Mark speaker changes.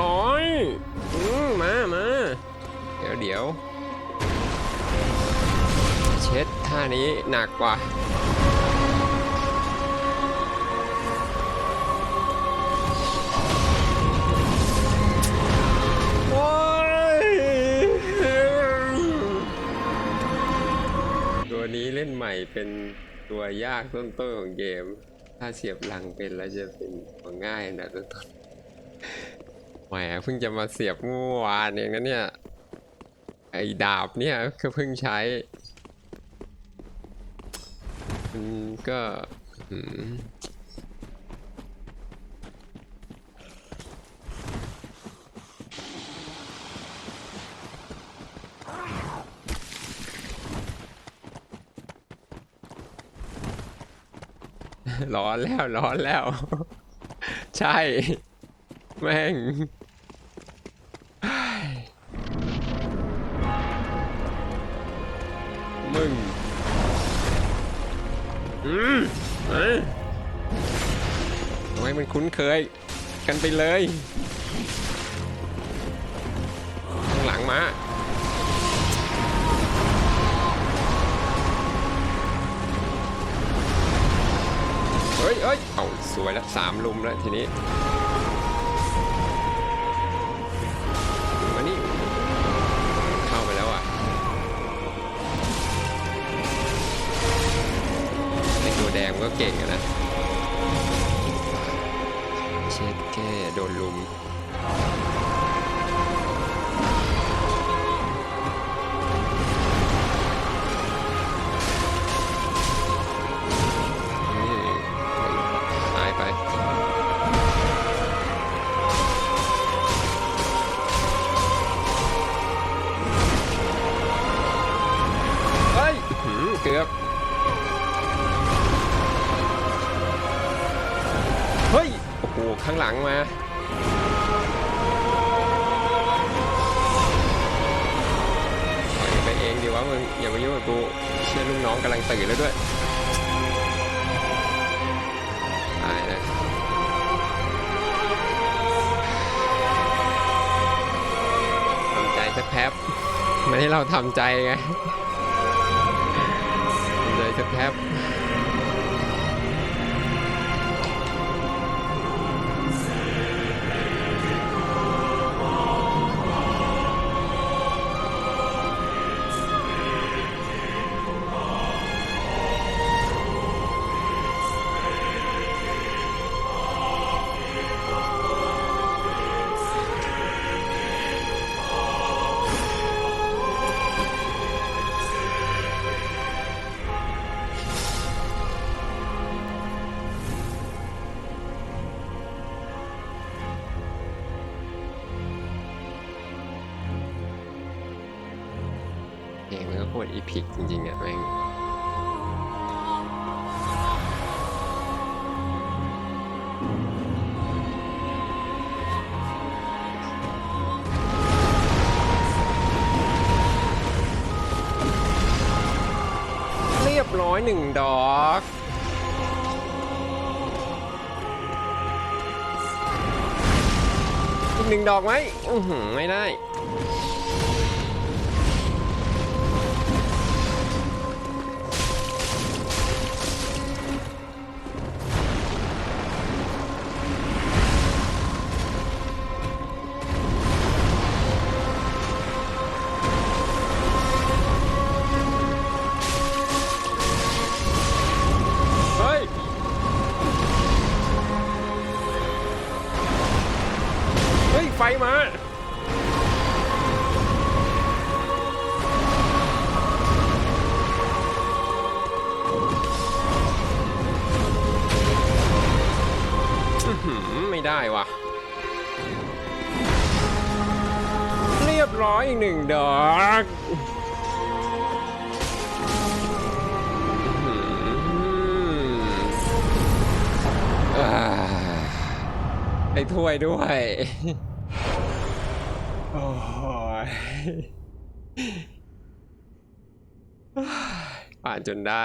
Speaker 1: ร้อยอืมมามาเดี๋ยวเดี๋ยวเช็ดท่านี้หนักกว่าโอ้ยตัวนี้เล่นใหม่เป็นตัวยากต้นๆของเกม ถ้าเสียบหลังเป็นแล้วจะเป็นตัวง่ายนะต้นๆ แหมเพิ่งจะมาเสียบเมื่อวานเองนะเนี่ย ไอ้ดาบเนี่ยก็เพิ่งใช้มันก็ร้อนแล้วร้อนแล้ว ใช่ แม่งมึงอืมเอ้ยทำไมมันคุ้นเคย กันไปเลย ข้างหลังมาเฮ้ยเฮ้ยเอาสวยแล้วสามลุมแล้วทีนี้มานี่ ตัวแดงก็เก่งนะ เช็ดแค่โดนลุม ข้างหลังมาปล่อยไปเองดีวะมึงอย่ามายุ่งกับกูเชื่อลูกน้องกำลังตื่นแล้วด้วยตายนะทำใจสักแป๊บไม่ให้เราทำใจไงทำใจสักแป๊บ ลงมันก็โคตรอีพิกจริงๆอะแม่งเรียบร้อยหนึ่งดอกอีกหนึ่งดอกไหมอือหือไม่ได้ ไม่ได้วะเรียบร้อยอีกหนึ่งดอกอื้อหืออ่าได้ถ้วยด้วยโอ้ยผ่านจนได้